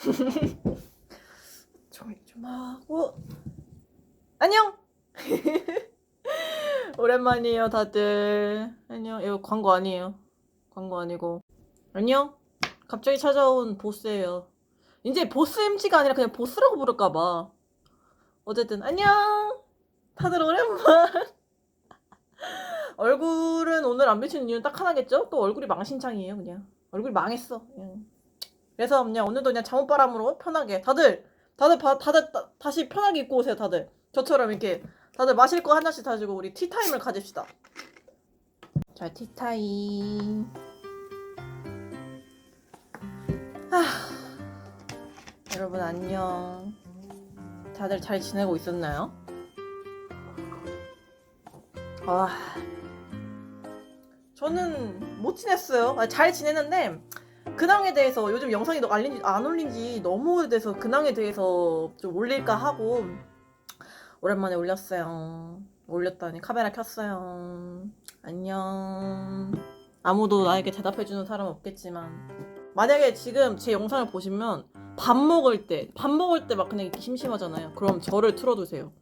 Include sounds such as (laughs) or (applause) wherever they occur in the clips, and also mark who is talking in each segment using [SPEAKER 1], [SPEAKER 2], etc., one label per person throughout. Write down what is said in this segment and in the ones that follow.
[SPEAKER 1] (laughs) 조용히 좀 하고 안녕. (laughs) 오랜만이에요, 다들. 안녕. 이거 광고 아니에요. 광고 아니고. 안녕. 갑자기 찾아온 보스예요. 이제 보스 MC가 아니라 그냥 보스라고 부를까봐. 어쨌든 안녕. 다들 오랜만. (laughs) 얼굴은 오늘 안 비치는 이유는 딱 하나겠죠? 또 얼굴이 망신창이에요, 그냥. 얼굴이 망했어. 그냥. 그래서 그냥 오늘도 그냥 잠옷바람으로 편하게 다들 다들 바, 다들 따- 다시 편하게 입고 오세요, 다들. 저처럼 이렇게 다들 마실 거 하나씩 가지고 우리 티타임을 가집시다. 자, 티타임. 아, 여러분 안녕. 다들 잘 지내고 있었나요? 아, 저는 못 지냈어요. 아, 잘 지냈는데 근황에 대해서 요즘 영상이 너- 알린 지- 안 올린 지 너무 오래돼서 근황에 대해서 좀 올릴까 하고 오랜만에 올렸어요. 올렸더니 카메라 켰어요. 안녕. 아무도 나에게 대답해주는 사람 은 없겠지만 만약에 지금 제 영상을 보시면 밥 먹을 때, 밥 먹을 때 막 그냥 이렇게 심심하잖아요. 그럼 저를 틀어두세요.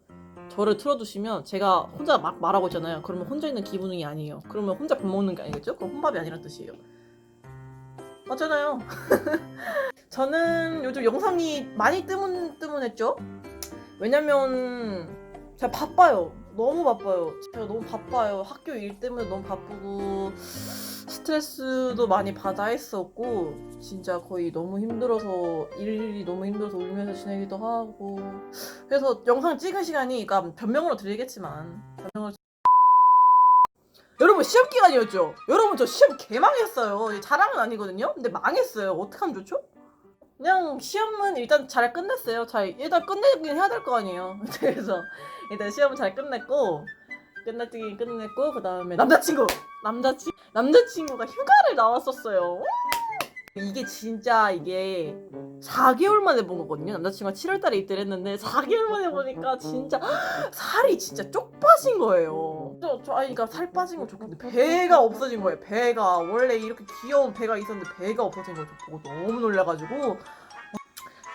[SPEAKER 1] 저를 틀어두시면 제가 혼자 막 말하고 있잖아요. 그러면 혼자 있는 기분이 아니에요. 그러면 혼자 밥 먹는 게 아니겠죠? 그럼 혼밥이 아니란 뜻이에요. 맞잖아요. (laughs) 저는 요즘 영상이 많이 뜨문뜨문했죠? 왜냐면 제가 바빠요. 너무 바빠요. 제가 너무 바빠요. 학교 일 때문에 너무 바쁘고 스트레스도 많이 받아 했었고 진짜 거의 너무 힘들어서 일이 너무 힘들어서 울면서 지내기도 하고 그래서 영상 찍은 시간이 그러니까 변명으로 드리겠지만 변명을 여러분 시험 기간이었죠? 여러분 저 시험 개망했어요. 자랑은 아니거든요. 근데 망했어요. 어떡하면 좋죠? 그냥 시험은 일단 잘 끝냈어요. 잘 일단 끝내긴 해야 될 거 아니에요. (laughs) 그래서 일단 시험은 잘 끝냈고 끝냈긴 끝냈고 그 다음에 남자친구 남자친 남자친구가 휴가를 나왔었어요. 이게 진짜 이게 4개월 만에 본 거거든요. 남자친구가 7월 달에 입대를 했는데 4개월 만에 보니까 진짜 (gasps) 살이 진짜 쪽 빠진 거예요. 저, 저 아이가 살 빠진 건 좋겠는데 배가 없어진 거예요. 배가 원래 이렇게 귀여운 배가 있었는데 배가 없어진 걸 보고 너무 놀라가지고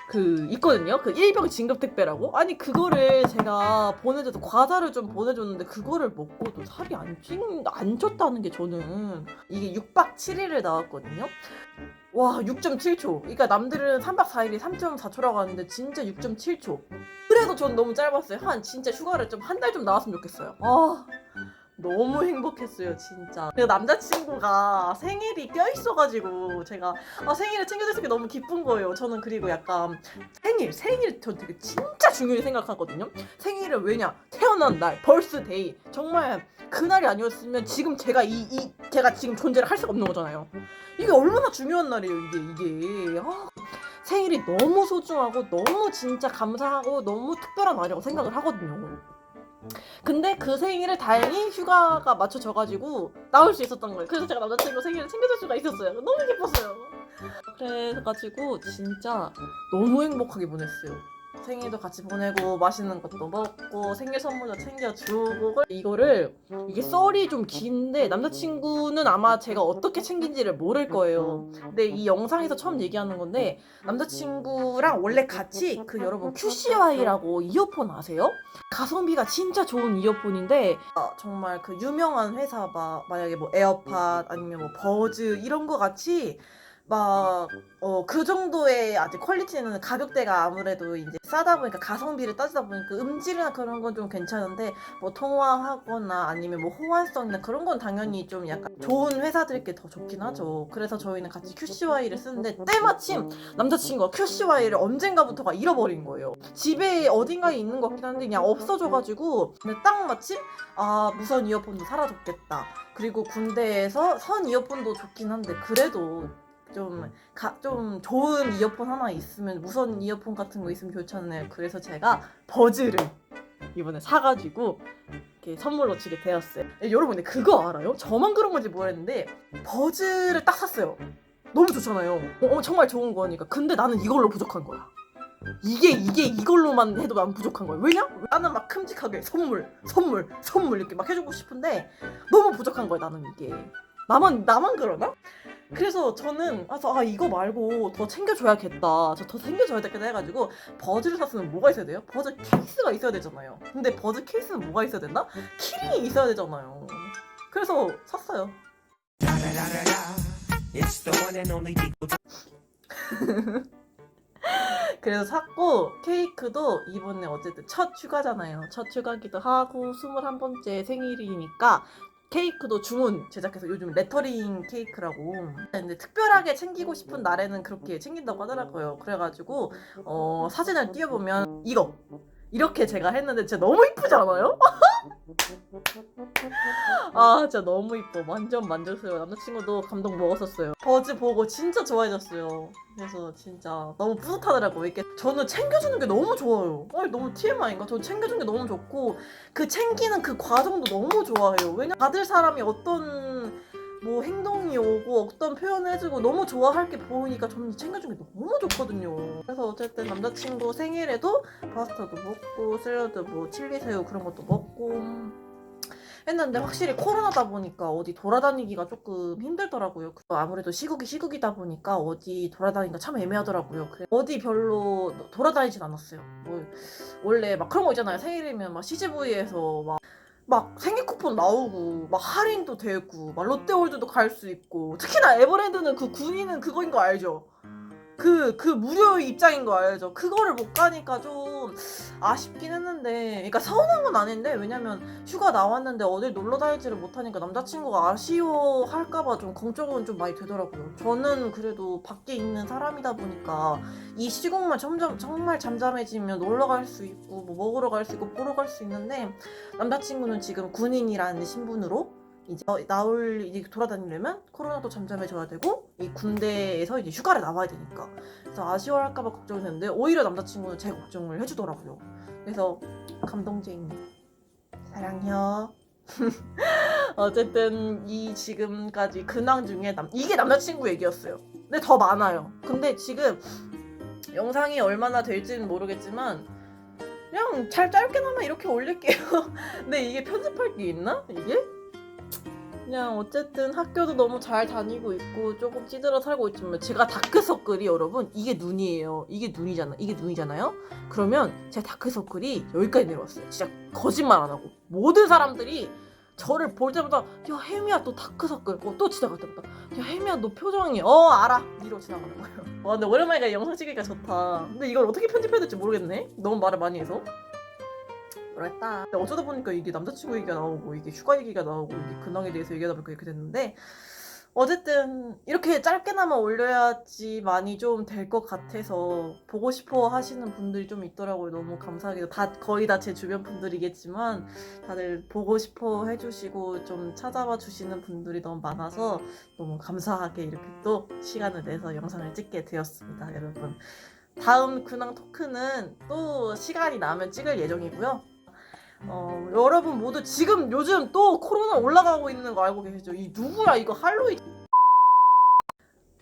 [SPEAKER 1] 그 있거든요. 그 일병 진급 택배라고. 아니 그거를 제가 보내줘서 과자를 좀 보내줬는데 그거를 먹고도 살이 안 찐 안 쪘다는 게 저는 이게 6박 7일을 나왔거든요. 와 6.7초. 그러니까 남들은 3박 4일이 3.4초라고 하는데 진짜 6.7초. 그래도 전 너무 짧았어요. 한 진짜 휴가를 좀 한 달 좀 나왔으면 좋겠어요. 아 너무 행복했어요 진짜. 그 남자친구가 생일이 껴 있어가지고 제가 아, 생일을 챙겨줄 수 있게 너무 기쁜 거예요. 저는 그리고 약간 생일 생일 전 되게 진짜 중요히 생각하거든요. 생일은 왜냐 태어난 날 벌스데이 정말 그날이 아니었으면 지금 제가 이, 이 제가 지금 존재를 할 수가 없는 거잖아요. 이게 얼마나 중요한 날이에요 이게 이게 아, 생일이 너무 소중하고 너무 진짜 감사하고 너무 특별한 날이라고 생각을 하거든요. 근데 그 생일을 다행히 휴가가 맞춰져가지고 나올 수 있었던 거예요. 그래서 제가 남자친구 생일을 챙겨줄 수가 있었어요. 너무 기뻤어요. 그래가지고 진짜 너무 행복하게 보냈어요. 생일도 같이 보내고 맛있는 것도 먹고 생일 선물도 챙겨주고 이거를 이게 썰이 좀 긴데 남자친구는 아마 제가 어떻게 챙긴지를 모를 거예요. 근데 이 영상에서 처음 얘기하는 건데 남자친구랑 원래 같이 그 여러분 QCY라고 이어폰 아세요? 가성비가 진짜 좋은 이어폰인데 아, 정말 그 유명한 회사 막 만약에 뭐 에어팟 아니면 뭐 버즈 이런 거 같이 막 어 그 정도의 아직 퀄리티는 가격대가 아무래도 이제 싸다 보니까 가성비를 따지다 보니까 음질이나 그런 건 좀 괜찮은데 뭐 통화하거나 아니면 뭐 호환성이나 그런 건 당연히 좀 약간 좋은 회사들께 더 좋긴 하죠. 그래서 저희는 같이 QCY를 쓰는데 때마침 남자친구가 QCY를 언젠가부터가 잃어버린 거예요. 집에 어딘가에 있는 것 같긴 한데 그냥 없어져가지고 근데 딱 마침 아 무선 이어폰도 사라졌겠다. 그리고 군대에서 선 이어폰도 좋긴 한데 그래도 좀, 가, 좀 좋은 이어폰 하나 있으면 무선 이어폰 같은 거 있으면 좋잖아요. 그래서 제가 버즈를 이번에 사가지고 이렇게 선물로 주게 되었어요. 예, 여러분 근데 그거 알아요? 저만 그런 건지 모르겠는데 버즈를 딱 샀어요. 너무 좋잖아요. 어, 어, 정말 좋은 거니까. 근데 나는 이걸로 부족한 거야. 이게 이게 이걸로만 해도 난 부족한 거야. 왜냐? 나는 막 큼직하게 선물, 선물, 선물 이렇게 막 해주고 싶은데 너무 부족한 거야 나는 이게. 나만 나만 그러나? 그래서 저는 아, 저, 아 이거 말고 더 챙겨줘야겠다. 저 더 챙겨줘야겠다 해가지고 버즈를 샀으면 뭐가 있어야 돼요? 버즈 케이스가 있어야 되잖아요. 근데 버즈 케이스는 뭐가 있어야 된다? 키링이 있어야 되잖아요. 그래서 샀어요. (laughs) 그래서 샀고 케이크도 이번에 어쨌든 첫 휴가잖아요. 첫 휴가기도 하고 21번째 생일이니까 케이크도 주문 제작해서 요즘 레터링 케이크라고 근데 특별하게 챙기고 싶은 날에는 그렇게 챙긴다고 하더라고요. 그래가지고 어, 사진을 띄워보면 이거 이렇게 제가 했는데 진짜 너무 이쁘지 않아요? (laughs) 아 진짜 너무 이뻐. 완전 만족스러워. 남자친구도 감동 먹었었어요. 버즈 보고 진짜 좋아해졌어요. 그래서 진짜 너무 뿌듯하더라고요 이렇게. 저는 챙겨주는 게 너무 좋아요. 아니 너무 TMI인가? 저 챙겨주는 게 너무 좋고 그 챙기는 그 과정도 너무 좋아해요. 왜냐 받을 사람이 어떤 뭐 행동이 오고 어떤 표현을 해주고 너무 좋아할 게 보이니까 저는 챙겨주는 게 너무 좋거든요. 그래서 어쨌든 남자친구 생일에도 파스타도 먹고 샐러드 뭐 칠리새우 그런 것도 먹고 했는데 확실히 코로나다 보니까 어디 돌아다니기가 조금 힘들더라고요. 그 아무래도 시국이 시국이다 보니까 어디 돌아다니기가 참 애매하더라고요. 그래- 어디 별로 돌아다니진 않았어요. 뭐 원래 막 그런 거 있잖아요. 생일이면 막 CGV에서 막 막 생일 쿠폰 나오고 막 할인도 되고 막 롯데월드도 갈 수 있고 특히나 에버랜드는 그 군인은 그거인 거 알죠? 그, 그 무료 입장인 거 알죠? 그거를 못 가니까 좀 아쉽긴 했는데, 그러니까 서운한 건 아닌데, 왜냐면 휴가 나왔는데 어딜 놀러 다니지를 못하니까 남자친구가 아쉬워할까봐 좀 걱정은 좀 많이 되더라고요. 저는 그래도 밖에 있는 사람이다 보니까 이 시국만 점점 정말 잠잠해지면 놀러 갈 수 있고, 뭐 먹으러 갈 수 있고, 보러 갈 수 있는데, 남자친구는 지금 군인이라는 신분으로 이제 어, 나올 이제 돌아다니려면 코로나도 잠잠해져야 되고 이 군대에서 이제 휴가를 나와야 되니까 그래서 아쉬워할까봐 걱정했는데 오히려 남자친구는 제 걱정을 해주더라고요. 그래서 감동쟁이 사랑해요. (laughs) 어쨌든 이 지금까지 근황 중에 남, 이게 남자친구 얘기였어요. 근데 더 많아요. 근데 지금 영상이 얼마나 될지는 모르겠지만 그냥 잘 짧게나마 이렇게 올릴게요. (laughs) 근데 이게 편집할 게 있나? 이게? 그냥 어쨌든 학교도 너무 잘 다니고 있고 조금 찌들어 살고 있지만 제가 다크서클이 여러분 이게 눈이에요. 이게 눈이잖아. 이게 눈이잖아요. 그러면 제 다크서클이 여기까지 내려왔어요. 진짜 거짓말 안 하고 모든 사람들이 저를 볼 때마다 야 혜미야 너 다크서클 어, 또 지나갔다 보다 야 혜미야 너 표정이 어 알아 이러고 지나가는 거예요. 와 근데 오랜만이니까 영상 찍으니까 좋다. 근데 이걸 어떻게 편집해야 될지 모르겠네. 너무 말을 많이 해서. 그랬다. 근데 어쩌다 보니까 이게 남자친구 얘기가 나오고 이게 휴가 얘기가 나오고 이게 근황에 대해서 얘기하다 보니까 이렇게 됐는데 어쨌든 이렇게 짧게나마 올려야지 많이 좀 될 것 같아서 보고 싶어 하시는 분들이 좀 있더라고요. 너무 감사하게도 다 거의 다 제 주변 분들이겠지만 다들 보고 싶어 해주시고 좀 찾아봐 주시는 분들이 너무 많아서 너무 감사하게 이렇게 또 시간을 내서 영상을 찍게 되었습니다, 여러분. 다음 근황 토크는 또 시간이 나면 찍을 예정이고요. 어, 여러분 모두 지금 요즘 또 코로나 올라가고 있는 거 알고 계시죠? 이 누구야 이거 할로윈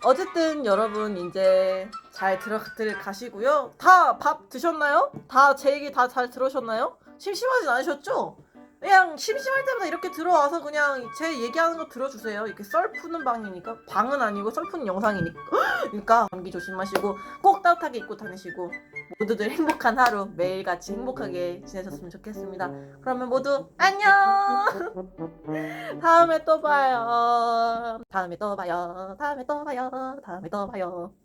[SPEAKER 1] 어쨌든 여러분 이제 잘 들어들 가시고요. 다 밥 드셨나요? 다 제 얘기 다 잘 들으셨나요? 심심하진 않으셨죠? 그냥 심심할 때마다 이렇게 들어와서 그냥 제 얘기하는 거 들어주세요. 이렇게 썰 푸는 방이니까 방은 아니고 썰 푸는 영상이니까 (gasps) 그러니까 감기 조심하시고 꼭 따뜻하게 입고 다니시고 모두들 행복한 하루 매일같이 행복하게 지내셨으면 좋겠습니다. 그러면 모두 안녕. (laughs) 다음에 또 봐요. 다음에 또 봐요. 다음에 또 봐요. 다음에 또 봐요.